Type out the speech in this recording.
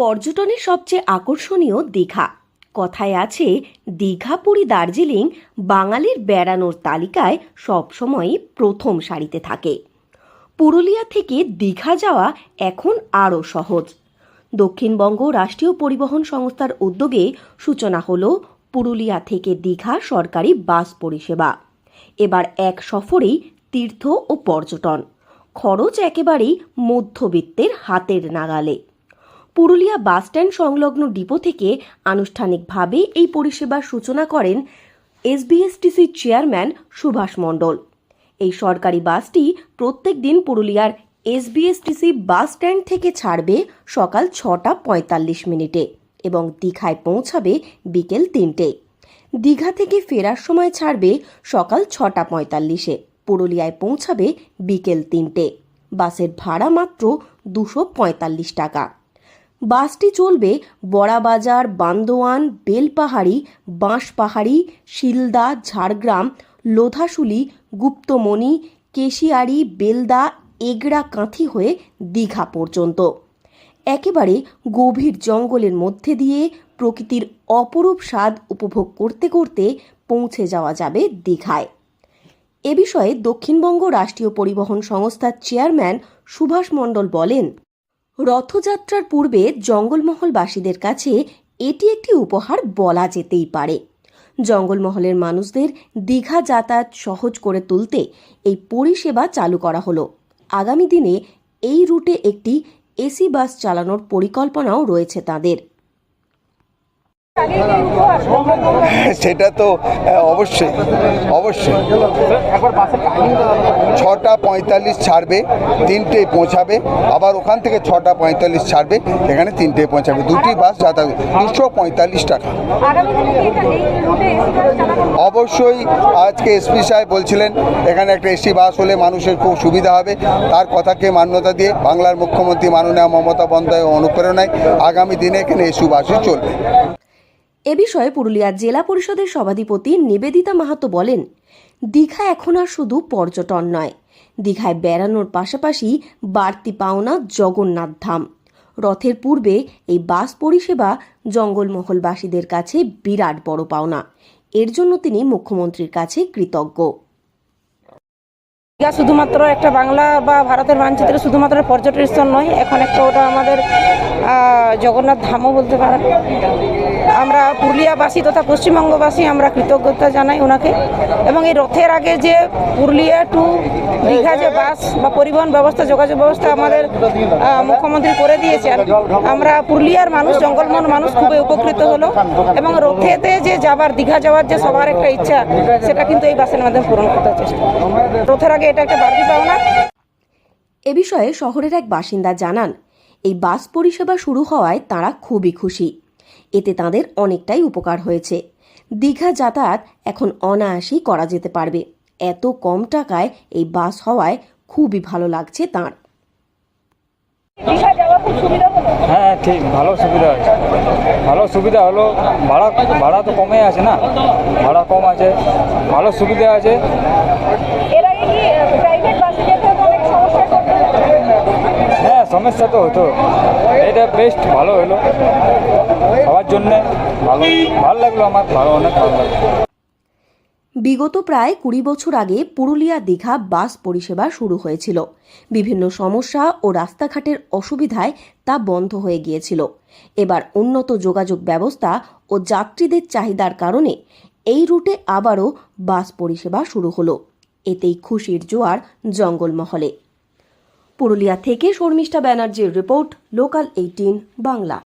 পর্যটনের সবচেয়ে আকর্ষণীয় দীঘা। কথায় আছে, দীঘা, পুরী, দার্জিলিং বাঙালির বেড়ানোর তালিকায় সবসময়ই প্রথম সারিতে থাকে। পুরুলিয়া থেকে দীঘা যাওয়া এখন আরও সহজ। দক্ষিণবঙ্গ রাষ্ট্রীয় পরিবহন সংস্থার উদ্যোগে সূচনা হল পুরুলিয়া থেকে দীঘা সরকারি বাস পরিষেবা। এবার এক সফরেই তীর্থ ও পর্যটন। খরচ একেবারেই মধ্যবিত্তের হাতের নাগালে। পুরুলিয়া বাসস্ট্যান্ড সংলগ্ন ডিপো থেকে আনুষ্ঠানিকভাবে এই পরিষেবার সূচনা করেন এসবিএসটিসির চেয়ারম্যান সুভাষ মণ্ডল। এই সরকারি বাসটি প্রত্যেক দিন পুরুলিয়ার এসবিএসটিসি বাস স্ট্যান্ড থেকে ছাড়বে সকাল ছটা পঁয়তাল্লিশ মিনিটে এবং দীঘায় পৌঁছাবে বিকেল তিনটে। দীঘা থেকে ফেরার সময় ছাড়বে সকাল ছটা পঁয়তাল্লিশে, পুরুলিয়ায় পৌঁছাবে বিকেল তিনটে। বাসের ভাড়া মাত্র দুশো পঁয়তাল্লিশ টাকা। বাসটি চলবে বড়াবাজার, বান্দোয়ান, বেলপাহাড়ি, বাঁশপাহাড়ি, শিলদা, ঝাড়গ্রাম, লোধাশুলি, গুপ্তমণি, কেশিয়ারি, বেলদা এগড়া কাঁথি হয়ে দীঘা পর্যন্ত। একেবারে গভীর জঙ্গলের মধ্যে দিয়ে প্রকৃতির অপরূপ স্বাদ উপভোগ করতে করতে পৌঁছে যাওয়া যাবে দীঘায়। এ বিষয়ে দক্ষিণবঙ্গ রাষ্ট্রীয় পরিবহন সংস্থার চেয়ারম্যান সুভাষ মণ্ডল বলেন রথযাত্রার পূর্বে জঙ্গলমহলবাসীদের কাছে এটি একটি উপহার বলা যেতেই পারে। জঙ্গলমহলের মানুষদের দীঘা যাতায়াত সহজ করে তুলতে এই পরিষেবা চালু করা হলো। আগামী দিনে এই রুটে একটি এসি বাস চালানোর পরিকল্পনাও রয়েছে তাদের। সেটা তো অবশ্যই অবশ্যই। ছটা পঁয়তাল্লিশ ছাড়বে তিনটে পৌঁছাবে আবার ওখান থেকে ছটা পঁয়তাল্লিশ ছাড়বে এখানে তিনটে পৌঁছাবে। দুটি বাস যাতায়াত দুশো পঁয়তাল্লিশ টাকা? অবশ্যই আজকে এসপি সাহেব বলছিলেন এখানে একটা এসি বাস হলে মানুষের খুব সুবিধা হবে। তার কথাকে মান্যতা দিয়ে বাংলার মুখ্যমন্ত্রী মাননীয় মমতা বন্দ্যোপাধ্যায় অনুপ্রেরণায় আগামী দিনে এখানে এসি বাসই চলবে। এ বিষয়ে পুরুলিয়া জেলা পরিষদের সভাধিপতি নিবেদিতা মাহাতো বলেন, দীঘা এখন আর শুধু পর্যটন নয়, দীঘায় বেড়ানোর পাশাপাশি বাড়তি পাওনা জগন্নাথ ধাম। রথের পূর্বে এই বাস পরিষেবা জঙ্গলমহলবাসীদের কাছে বিরাট বড় পাওনা। এর জন্য তিনি মুখ্যমন্ত্রীর কাছে কৃতজ্ঞ। দীঘা শুধুমাত্র একটা বাংলা বা ভারতের মানচিত্রে শুধুমাত্র পর্যটন স্থল নয়, এখন একটা ওটা আমাদের জগন্নাথ ধামও বলতে পারেন। আমরা পুরুলিয়াবাসী তথা পশ্চিমবঙ্গবাসী আমরা কৃতজ্ঞতা জানাই ওনাকে। এবং এই রথের আগে যে পুরুলিয়া টু দীঘা যে বাস বা পরিবহন ব্যবস্থা, যোগাযোগ ব্যবস্থা আমাদের মুখ্যমন্ত্রী করে দিয়েছেন, আমরা পুরুলিয়ার মানুষ জঙ্গলমন মানুষ খুবই উপকৃত হলো। এবং রথেতে যে যাবার, দীঘা যাওয়ার যে সবার একটা ইচ্ছা, সেটা কিন্তু এই বাসের মাধ্যমে পূরণ করতে চেষ্টা রথের আগে এটা একটা বাড়তি পাওনা। এ বিষয়ে শহরের এক বাসিন্দা জানান, এই বাস পরিষেবা শুরু হওয়ায় তারা খুবই খুশি। এতে তাদের অনেকটাই উপকার হয়েছে। দীঘা যাতায়াত এখন অনায়াসেই করা যেতে পারবে। এত কম টাকায় এই বাস হওয়ায় খুবই ভালো লাগছে তাঁর। দীঘা যাওয়া খুব সুবিধা হলো? হ্যাঁ ঠিক ভালো সুবিধা আছে ভালো সুবিধা হলো ভাড়া ভাড়া তো কমে আছে না? ভাড়া কম আছে ভালো সুবিধা আছে। এর আগে কি প্রাইভেট বাসে যেতে হতো অনেক সমস্যার সম্মুখীন হতে হতো? হ্যাঁ সমস্যা তো হতো। এটা বেস্ট ভালো হলো। সবার জন্যে ভালো ভালো লাগল আমার, ভালো, অনেক ভালো লাগল। বিগত প্রায় কুড়ি বছর আগে পুরুলিয়া দীঘা বাস পরিষেবা শুরু হয়েছিল। বিভিন্ন সমস্যা ও রাস্তাঘাটের অসুবিধায় তা বন্ধ হয়ে গিয়েছিল। এবার উন্নত যোগাযোগ ব্যবস্থা ও যাত্রীদের চাহিদার কারণে এই রুটে আবারও বাস পরিষেবা শুরু হলো। এতেই খুশির জোয়ার জঙ্গলমহলে। পুরুলিয়া থেকে শর্মিষ্ঠা ব্যানার্জির রিপোর্ট লোকাল এইটিন বাংলা।